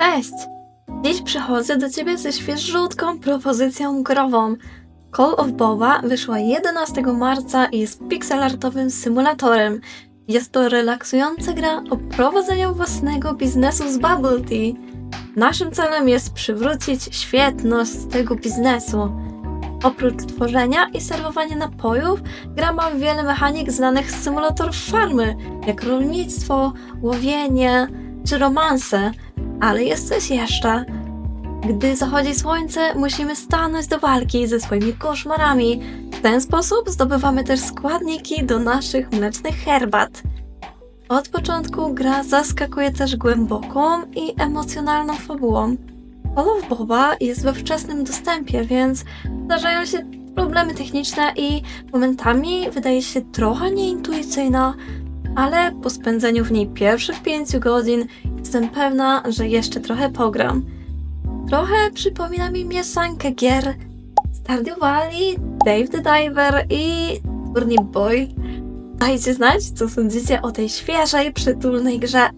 Cześć! Dziś przychodzę do Ciebie ze świeżutką propozycją grową. Call of Boba wyszła 11 marca i jest pixelartowym symulatorem. Jest to relaksująca gra o prowadzeniu własnego biznesu z Bubble Tea. Naszym celem jest przywrócić świetność tego biznesu. Oprócz tworzenia i serwowania napojów, gra ma wiele mechanik znanych z symulatorów farmy, jak rolnictwo, łowienie czy romanse. Ale jest coś jeszcze. Gdy zachodzi słońce, musimy stanąć do walki ze swoimi koszmarami. W ten sposób zdobywamy też składniki do naszych mlecznych herbat. Od początku gra zaskakuje też głęboką i emocjonalną fabułą. Of Boba jest we wczesnym dostępie, więc zdarzają się problemy techniczne i momentami wydaje się trochę nieintuicyjna, ale po spędzeniu w niej pierwszych 5 godzin jestem pewna, że jeszcze trochę pogram. Trochę przypomina mi mieszankę gier Stardew Valley, Dave the Diver i Turnip Boy. Dajcie znać, co sądzicie o tej świeżej, przytulnej grze.